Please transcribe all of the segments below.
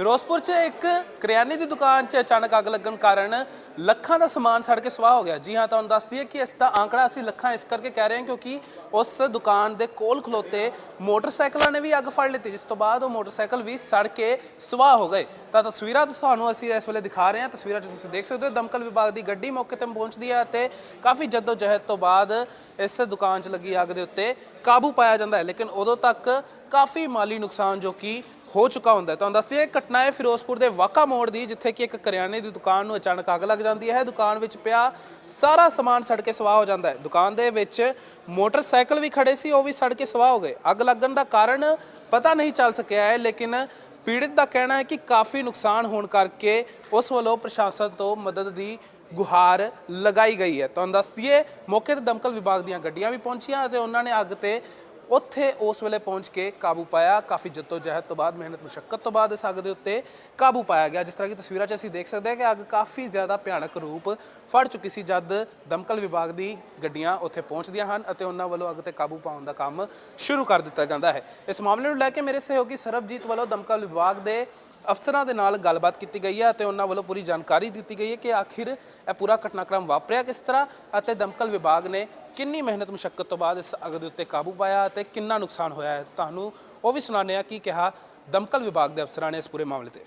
ਫਿਰੋਜ਼ਪੁਰ 'ਚ ਇੱਕ ਕਰਿਆਨੇ ਦੀ ਦੁਕਾਨ 'ਚ ਅਚਾਨਕ ਅੱਗ ਲੱਗਣ ਕਾਰਨ ਲੱਖਾਂ ਦਾ ਸਮਾਨ ਸੜ ਕੇ ਸਵਾਹ ਹੋ ਗਿਆ। ਜੀ ਹਾਂ, ਤੁਹਾਨੂੰ ਦੱਸ ਦਈਏ ਕਿ ਇਸ ਦਾ ਆંકੜਾ ਅਸੀਂ ਲੱਖਾਂ ਇਸ ਕਰਕੇ ਕਹਿ ਰਹੇ ਹਾਂ ਕਿਉਂਕਿ ਉਸ ਦੁਕਾਨ ਦੇ ਕੋਲ ਖਲੋਤੇ ਮੋਟਰਸਾਈਕਲਾਂ ਨੇ ਵੀ ਅੱਗ ਫੜ ਲਿੱਤੀ, ਜਿਸ ਤੋਂ ਬਾਅਦ ਉਹ ਮੋਟਰਸਾਈਕਲ ਵੀ ਸੜ ਕੇ ਸਵਾਹ ਹੋ ਗਏ। ਤਾਂ ਤਸਵੀਰਾਂ ਤੁਹਾਨੂੰ ਅਸੀਂ ਇਸ ਵੇਲੇ ਦਿਖਾ ਰਹੇ ਹਾਂ। ਤਸਵੀਰਾਂ 'ਚ ਤੁਸੀਂ ਦੇਖ ਸਕਦੇ ਹੋ, ਦਮਕਲ ਵਿਭਾਗ ਦੀ ਗੱਡੀ ਮੌਕੇ ਤੇ ਪਹੁੰਚਦੀ ਹੈ ਅਤੇ ਕਾਫੀ ਜਹਿਦ ਤੋਂ ਬਾਅਦ ਇਸ ਦੁਕਾਨ 'ਚ ਲੱਗੀ ਅੱਗ ਦੇ ਉੱਤੇ ਕਾਬੂ ਪਾਇਆ ਜਾਂਦਾ ਹੈ। ਲੇਕਿਨ ਉਦੋਂ ਤੱਕ ਕਾਫੀ ਮਾਲੀ ਨੁਕਸਾਨ ਜੋ ਕਿ ਹੋ ਚੁੱਕਾ ਹੁੰਦਾ ਹੈ। ਤੁਹਾਨੂੰ ਦੱਸਦੀ ਹੈ, ਇਹ ਘਟਨਾ ਹੈ ਫਿਰੋਜ਼ਪੁਰ ਦੇ ਵਾਕਾ ਮੋੜ ਦੀ, ਜਿੱਥੇ ਕਿ ਇੱਕ ਕਰਿਆਨੇ ਦੀ ਦੁਕਾਨ ਨੂੰ ਅਚਾਨਕ ਅੱਗ ਲੱਗ ਜਾਂਦੀ ਹੈ। ਦੁਕਾਨ ਵਿੱਚ ਪਿਆ ਸਾਰਾ ਸਮਾਨ ਸੜ ਕੇ ਸਵਾਹ ਹੋ ਜਾਂਦਾ ਹੈ। ਦੁਕਾਨ ਦੇ ਵਿੱਚ ਮੋਟਰਸਾਈਕਲ ਵੀ ਖੜੇ ਸੀ, ਉਹ ਵੀ ਸੜ ਕੇ ਸਵਾਹ ਹੋ ਗਏ। ਅੱਗ ਲੱਗਣ ਦਾ ਕਾਰਨ ਪਤਾ ਨਹੀਂ ਚੱਲ ਸਕਿਆ ਹੈ, ਲੇਕਿਨ ਪੀੜਤ ਦਾ ਕਹਿਣਾ ਹੈ ਕਿ ਕਾਫੀ ਨੁਕਸਾਨ ਹੋਣ ਕਰਕੇ ਉਸ ਵੱਲੋਂ ਪ੍ਰਸ਼ਾਸਨ ਤੋਂ ਮਦਦ ਦੀ ਗੁਹਾਰ ਲਗਾਈ ਗਈ ਹੈ। ਤੁਹਾਨੂੰ ਦੱਸ ਦਈਏ ਮੌਕੇ ਤੇ ਦਮਕਲ ਵਿਭਾਗ ਦੀਆਂ ਗੱਡੀਆਂ ਵੀ ਪਹੁੰਚੀਆਂ ਅਤੇ ਉਹਨਾਂ ਨੇ ਅੱਗ ਤੇ ਉੱਥੇ ਉਸ ਵੇਲੇ ਪਹੁੰਚ ਕੇ ਕਾਬੂ ਪਾਇਆ। ਕਾਫੀ ਜਹਿਦ ਤੋਂ ਬਾਅਦ, ਮਿਹਨਤ ਮੁਸ਼ਕਲ ਤੋਂ ਬਾਅਦ ਇਸ ਅੱਗ ਦੇ ਉੱਤੇ ਕਾਬੂ ਪਾਇਆ ਗਿਆ, ਜਿਸ ਤਰ੍ਹਾਂ ਕਿ ਤਸਵੀਰਾਂ 'ਚ ਅਸੀਂ ਦੇਖ ਸਕਦੇ ਹਾਂ ਕਿ ਅੱਗ ਕਾਫੀ ਜ਼ਿਆਦਾ ਭਿਆਨਕ ਰੂਪ ਫੜ ਚੁੱਕੀ ਸੀ, ਜਦ ਦਮਕਲ ਵਿਭਾਗ ਦੀ ਗੱਡੀਆਂ ਉੱਥੇ ਪਹੁੰਚਦੀਆਂ ਹਨ ਅਤੇ ਉਹਨਾਂ ਵੱਲੋਂ ਅੱਗ ਤੇ ਕਾਬੂ ਪਾਉਣ ਦਾ ਕੰਮ ਸ਼ੁਰੂ ਕਰ ਦਿੱਤਾ ਜਾਂਦਾ ਹੈ। ਇਸ ਮਾਮਲੇ ਨੂੰ ਲੈ ਕੇ ਮੇਰੇ ਸਹਿਯੋਗੀ ਸਰਬਜੀਤ ਵੱਲੋਂ ਦਮਕਲ ਵਿਭਾਗ ਦੇ ਅਫਸਰਾਂ ਦੇ ਨਾਲ ਗੱਲਬਾਤ ਕੀਤੀ ਗਈ ਹੈ ਅਤੇ ਉਹਨਾਂ ਵੱਲੋਂ ਪੂਰੀ ਜਾਣਕਾਰੀ ਦਿੱਤੀ ਗਈ ਹੈ ਕਿ ਆਖਿਰ ਇਹ ਪੂਰਾ ਘਟਨਾਕ੍ਰਮ ਵਾਪਰਿਆ ਕਿਸ ਤਰ੍ਹਾਂ ਅਤੇ ਦਮਕਲ ਵਿਭਾਗ ਨੇ ਕਿੰਨੀ ਮਿਹਨਤ ਮੁਸ਼ਕਲ ਤੋਂ ਬਾਅਦ ਇਸ ਅੱਗ ਦੇ ਉੱਤੇ ਕਾਬੂ ਪਾਇਆ ਅਤੇ ਕਿੰਨਾ ਨੁਕਸਾਨ ਹੋਇਆ ਹੈ? ਤੁਹਾਨੂੰ ਉਹ ਵੀ ਸੁਣਾਉਂਦੇ ਆ ਕੀ ਕਿਹਾ ਦਮਕਲ ਵਿਭਾਗ ਦੇ ਅਫਸਰਾਂ ਨੇ ਇਸ ਪੂਰੇ ਮਾਮਲੇ ਤੇ।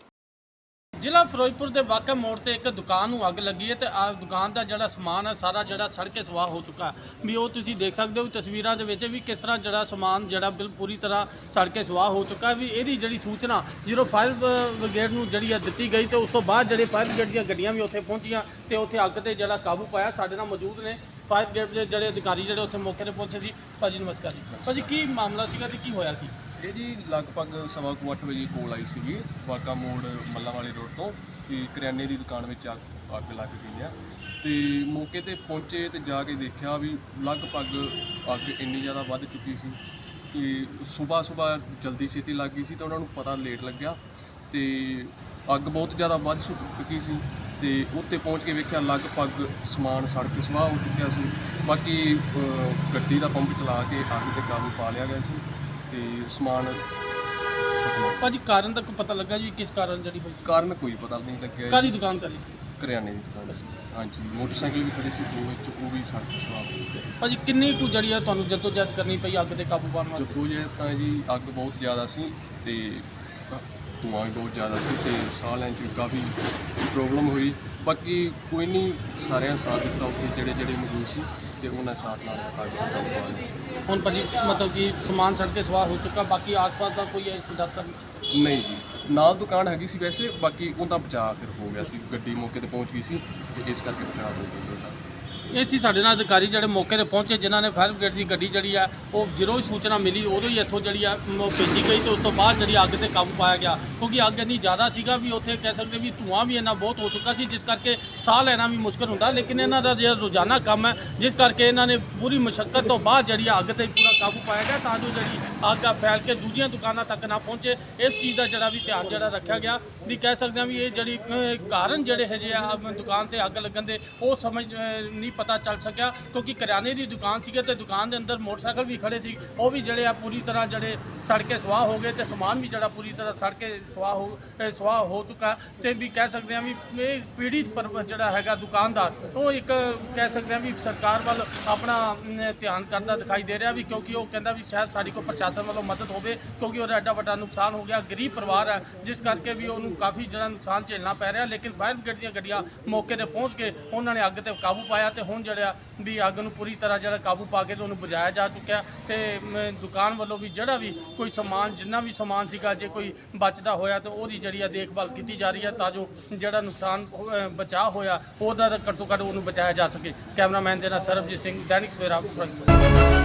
ਜ਼ਿਲ੍ਹਾ ਫਿਰੋਜ਼ਪੁਰ ਦੇ ਵਾਕਾ ਮੋੜ ਤੇ ਇੱਕ ਦੁਕਾਨ ਨੂੰ ਅੱਗ ਲੱਗੀ ਹੈ ਤੇ ਆ ਦੁਕਾਨ ਦਾ ਜਿਹੜਾ ਸਮਾਨ ਹੈ, ਸਾਰਾ ਜਿਹੜਾ ਸੜ ਕੇ ਸਵਾਹ ਹੋ ਚੁੱਕਾ ਵੀ ਉਹ ਤੁਸੀਂ ਦੇਖ ਸਕਦੇ ਹੋ ਵੀ ਤਸਵੀਰਾਂ ਦੇ ਵਿੱਚ ਵੀ ਕਿਸ ਤਰ੍ਹਾਂ ਜਿਹੜਾ ਸਮਾਨ ਜਿਹੜਾ ਬਿਲ ਪੂਰੀ ਤਰ੍ਹਾਂ ਸੜ ਕੇ ਸਵਾਹ ਹੋ ਚੁੱਕਾ ਵੀ ਇਹਦੀ ਜਿਹੜੀ ਸੂਚਨਾ ਜੀਰੋ ਫਾਇਰ ਬ੍ਰਿਗੇਡ ਨੂੰ ਜਿਹੜੀ ਆ ਦਿੱਤੀ ਗਈ ਤੇ ਉਸ ਤੋਂ ਬਾਅਦ ਜਿਹੜੇ ਫਾਇਰ ਬ੍ਰਿਗੇਡ ਦੀਆਂ ਗੱਡੀਆਂ ਵੀ ਉੱਥੇ ਪਹੁੰਚੀਆਂ ਤੇ ਉੱਥੇ ਅੱਗ ਤੇ ਜਿਹੜਾ ਕਾਬੂ ਪਾਇਆ। ਸਾਡੇ ਨਾਲ ਮੌਜੂਦ ਨੇ ਫਾਇਰ ਬ੍ਰਿਗੇਡ ਦੇ ਜਿਹੜੇ ਅਧਿਕਾਰੀ ਜਿਹੜੇ ਉੱਥੇ ਮੌਕੇ ਤੇ ਪਹੁੰਚੇ ਸੀ ਭਾਜੀ, ਨਮਸਕਾਰ ਜੀ। ਭਾਜੀ, ਕੀ ਮਾਮਲਾ ਸੀਗਾ ਤੇ ਕੀ ਹੋਇਆ ਕੀ ਇਹ ਜੀ ਲਗਭਗ ਸਵਾ ਕੁ ਅੱਠ ਵਜੇ ਕੋਲ ਆਈ ਸੀਗੀ ਵਾਕਾ ਮੋੜ ਮੱਲਾ ਵਾਲੇ ਰੋਡ ਤੋਂ ਕਿ ਕਰਿਆਨੇ ਦੀ ਦੁਕਾਨ ਵਿੱਚ ਅੱਗ ਅੱਗ ਲੱਗ ਗਈ ਆ। ਤੇ ਮੌਕੇ ਤੇ ਪਹੁੰਚੇ ਤੇ ਜਾ ਕੇ ਦੇਖਿਆ ਵੀ ਲਗਭਗ ਅੱਗ ਇੰਨੀ ਜ਼ਿਆਦਾ ਵੱਧ ਚੁੱਕੀ ਸੀ ਕਿ ਸਵੇਰ ਸਵੇਰ ਜਲਦੀ ਛੇਤੀ ਲੱਗ ਗਈ ਸੀ ਤਾਂ ਉਹਨਾਂ ਨੂੰ ਪਤਾ ਲੇਟ ਲੱਗਿਆ ਤੇ ਅੱਗ ਬਹੁਤ ਜ਼ਿਆਦਾ ਵੱਧ ਚੁੱਕੀ ਸੀ ਤੇ ਉੱਤੇ ਪਹੁੰਚ ਕੇ ਵੇਖਿਆ ਲਗਭਗ ਸਮਾਨ ਸੜ ਕੇ ਸਵਾਹ ਹੋ ਚੁੱਕਿਆ ਸੀ। ਬਾਕੀ ਗੱਡੀ ਦਾ ਪੰਪ ਚਲਾ ਕੇ ਅੱਗ ਤੇ ਕਾਬੂ ਪਾ ਲਿਆ ਗਿਆ ਸੀ। ਤੇ ਸਮਾਨ। ਭਾਜੀ ਕਾਰਨ ਤੱਕ ਪਤਾ ਲੱਗਾ ਜੀ ਕਿਸ ਕਾਰਨ ਜਿਹੜੀ ਹੋਈ ਸੀ? ਕਾਰਨ ਕੋਈ ਪਤਾ ਨਹੀਂ ਲੱਗਿਆ ਕਾਦੀ ਦੁਕਾਨ ਕਰੀ ਸੀ? ਕਰਿਆਨੇ ਦੀ ਦੁਕਾਨ ਸੀ। ਹਾਂਜੀ ਮੋਟਰਸਾਈਕਲ ਵੀ ਖੜੇ ਸੀ ਦੋ ਵਿੱਚ ਉਹ ਵੀ ਕੇ ਸਵਾਹ ਹੋ ਗਏ ਭਾਜੀ ਕਿੰਨੀ ਕੁ ਜਿਹੜੀ ਆ ਤੁਹਾਨੂੰ ਜੱਦੋ ਜਹਿਦ ਕਰਨੀ ਪਈ ਅੱਗ ਤੇ ਕਾਬੂ ਪਾਉਣ ਵਾਸਤੇ? ਜਦੋਂ ਜੇ ਤਾਂ ਜੀ ਅੱਗ ਬਹੁਤ ਜ਼ਿਆਦਾ ਸੀ ਤੇ ਧੂਆਂ ਵੀ ਬਹੁਤ ਜ਼ਿਆਦਾ ਸੀ ਤੇ ਸਾਹ ਲੈਣ 'ਚ ਵੀ ਕਾਫੀ ਪ੍ਰੋਬਲਮ ਹੋਈ। ਬਾਕੀ ਕੋਈ ਨਹੀਂ ਸਾਰਿਆਂ ਸਾਥ ਦਿੱਤਾ ਉੱਥੇ ਜਿਹੜੇ ਜਿਹੜੇ ਮੌਜੂਦ ਸੀ ਤੇ ਉਹਨਾਂ ਸਾਥ ਨਾਲ ਅੱਗ ਤੇ ਕਾਬੂ ਪਾ ਲਿਆ ਹੁਣ ਭਾਜੀ ਮਤਲਬ ਕਿ ਸਮਾਨ ਸੜ ਕੇ ਸਵਾਰ ਹੋ ਚੁੱਕਾ ਬਾਕੀ ਆਸ-ਪਾਸ ਦਾ ਕੋਈ ਇਸ ਤਾਂ ਨਹੀਂ? ਨਹੀਂ ਜੀ ਨਾਲ ਦੁਕਾਨ ਹੈਗੀ ਸੀ ਵੈਸੇ ਬਾਕੀ ਉਹਦਾ ਬਚਾਅ ਫਿਰ ਹੋ ਗਿਆ ਸੀ। ਗੱਡੀ ਮੌਕੇ ਤੇ ਪਹੁੰਚ ਗਈ ਸੀ ਤੇ ਇਸ ਕਰਕੇ ਬਚਾਅ ਹੋ ਗਿਆ ਉਹਦਾ। ਇਹ ਸੀ ਸਾਡੇ ਨਾਲ ਅਧਿਕਾਰੀ ਜਿਹੜੇ ਮੌਕੇ ਤੇ ਪਹੁੰਚੇ, ਜਿਨ੍ਹਾਂ ਨੇ ਫਾਇਰ ਬ੍ਰਿਗੇਡ ਦੀ ਗੱਡੀ ਜਿਹੜੀ ਆ, ਉਹ ਜਦੋਂ ਹੀ ਸੂਚਨਾ ਮਿਲੀ, ਉਦੋਂ ਹੀ ਇੱਥੋਂ ਜਿਹੜੀ ਆ ਉਹ ਭੇਜੀ ਗਈ ਤੇ ਉਸ ਤੋਂ ਬਾਅਦ ਜਿਹੜੀ ਅੱਗ ਤੇ ਕਾਬੂ ਪਾਇਆ ਗਿਆ। ਕਿਉਂਕਿ ਅੱਗ ਇੰਨੀ ਜ਼ਿਆਦਾ ਸੀਗਾ ਵੀ ਉੱਥੇ ਕਹਿ ਸਕਦੇ ਵੀ ਧੂਆਂ ਵੀ ਇੰਨਾ ਬਹੁਤ ਹੋ ਚੁੱਕਾ ਸੀ, ਜਿਸ ਕਰਕੇ ਸਾਹ ਲੈਣਾ ਵੀ ਮੁਸ਼ਕਲ ਹੁੰਦਾ। ਲੇਕਿਨ ਇਹਨਾਂ ਦਾ ਜਿਹੜਾ ਰੋਜ਼ਾਨਾ ਕੰਮ ਹੈ, ਜਿਸ ਕਰਕੇ ਇਹਨਾਂ ਨੇ ਪੂਰੀ ਮੁਸ਼ਕਲ ਤੋਂ ਬਾਅਦ ਜਿਹੜੀ ਆ ਅੱਗ ਤੇ ਪੂਰਾ ਕਾਬੂ ਪਾਇਆ ਗਿਆ ਤਾਂ ਜੋ ਜਿਹੜੀ ਅੱਗ ਆ ਫੈਲ ਕੇ ਦੂਜੀਆਂ ਦੁਕਾਨਾਂ ਤੱਕ ਨਾ ਪਹੁੰਚੇ। ਇਸ ਚੀਜ਼ ਦਾ ਜਿਹੜਾ ਵੀ ਧਿਆਨ ਜਿਹੜਾ ਰੱਖਿਆ ਗਿਆ ਵੀ ਕਹਿ ਸਕਦੇ ਹਾਂ ਵੀ ਇਹ ਜਿਹੜੀ ਕਾਰਨ ਜਿਹੜੇ ਹੈਗੇ ਆ ਦੁਕਾਨ ਤੇ ਅੱਗ ਲੱਗਣ ਦੇ ਉਹ ਸਮਝ ਨਹੀਂ ਪਤਾ ਚੱਲ ਸਕਿਆ। ਕਿਉਂਕਿ ਕਰਿਆਨੇ ਦੀ ਦੁਕਾਨ ਸੀਗੇ ਤੇ ਦੁਕਾਨ ਦੇ ਅੰਦਰ ਮੋਟਰਸਾਈਕਲ ਵੀ ਖੜੇ ਸੀ। ਉਹ ਵੀ ਜਿਹੜੇ ਆ ਪੂਰੀ ਤਰ੍ਹਾਂ ਜਿਹੜੇ ਸੜ ਕੇ ਸਵਾਹ ਹੋ ਗਏ ਤੇ ਸਮਾਨ ਵੀ ਜਿਹੜਾ ਪੂਰੀ ਤਰ੍ਹਾਂ ਸੜ ਕੇ ਸਵਾਹ ਹੋ ਅਹ, ਸਵਾਹ ਹੋ ਚੁੱਕਾ। ਤੇ ਵੀ ਕਹਿ ਸਕਦੇ ਹਾਂ ਵੀ ਇਹ ਪੀੜਿਤ ਪਰ ਜਿਹੜਾ ਹੈਗਾ ਦੁਕਾਨਦਾਰ ਉਹ ਇੱਕ ਕਹਿ ਸਕਦੇ ਹਾਂ ਵੀ ਸਰਕਾਰ ਵੱਲ ਆਪਣਾ ਧਿਆਨ ਕਰਦਾ ਦਿਖਾਈ ਦੇ ਰਿਹਾ ਵੀ ਕਿਉਂਕਿ ਉਹ ਕਹਿੰਦਾ ਵੀ ਸ਼ਾਇਦ ਸਾਡੀ ਕੋਈ ਪ੍ਰਸ਼ਾਸਨ ਵੱਲੋਂ ਮਦਦ ਹੋਵੇ ਕਿਉਂਕਿ ਉਹਦਾ ਐਡਾ ਵੱਡਾ ਨੁਕਸਾਨ ਹੋ ਗਿਆ ਗਰੀਬ ਪਰਿਵਾਰ ਹੈ ਜਿਸ ਕਰਕੇ ਵੀ ਉਹਨੂੰ ਕਾਫੀ ਜਿਹੜਾ ਨੁਕਸਾਨ ਝੇਲਣਾ ਪੈ ਰਿਹਾ ਲੇਕਿਨ ਫਾਇਰ ਬ੍ਰਿਗੇਡ ਦੀਆਂ ਗੱਡੀਆਂ ਮੌਕੇ ਤੇ ਪਹੁੰਚ ਕੇ ਉਹਨਾਂ ਨੇ ਅੱਗ ਤੇ ਕਾਬੂ ਪਾਇਆ ਤੇ ਹੁਣ ਜਿਹੜਾ ਵੀ ਅੱਗ ਨੂੰ ਪੂਰੀ ਤਰ੍ਹਾਂ ਜਿਹੜਾ ਕਾਬੂ ਪਾ ਕੇ ਤੇ ਉਹਨੂੰ ਬੁਝਾਇਆ ਜਾ ਚੁੱਕਿਆ ਤੇ ਦੁਕਾਨ ਵੱਲੋਂ ਵੀ ਜਿਹੜਾ ਵੀ ਕੋਈ ਸਮਾਨ ਜਿੰਨਾ ਵੀ ਸਮਾਨ ਸੀਗਾ ਜੇ ਕੋਈ ਬਚਦਾ ਹੋਇਆ ਤੇ ਉਹਦੀ ਜਿਹੜੀ ਆ ਦੇਖਭਾਲ ਕੀਤੀ ਜਾ ਰਹੀ ਹੈ ਤਾਂ ਜੋ ਜਿਹੜਾ ਨੁਕਸਾਨ ਅ, ਬਚਾਅ ਹੋਇਆ ਉਹਦਾ ਘੱਟੋ ਘੱਟ ਉਹਨੂੰ ਬਚਾਇਆ ਜਾ ਸਕੇ। ਕੈਮਰਾਮੈਨ ਦੇ ਨਾਲ ਸਰਬਜੀਤ ਸਿੰਘ ਦੈਨਿਕ ਸਵੇਰਾ ਫਿਰੋਜ਼ਪੁਰ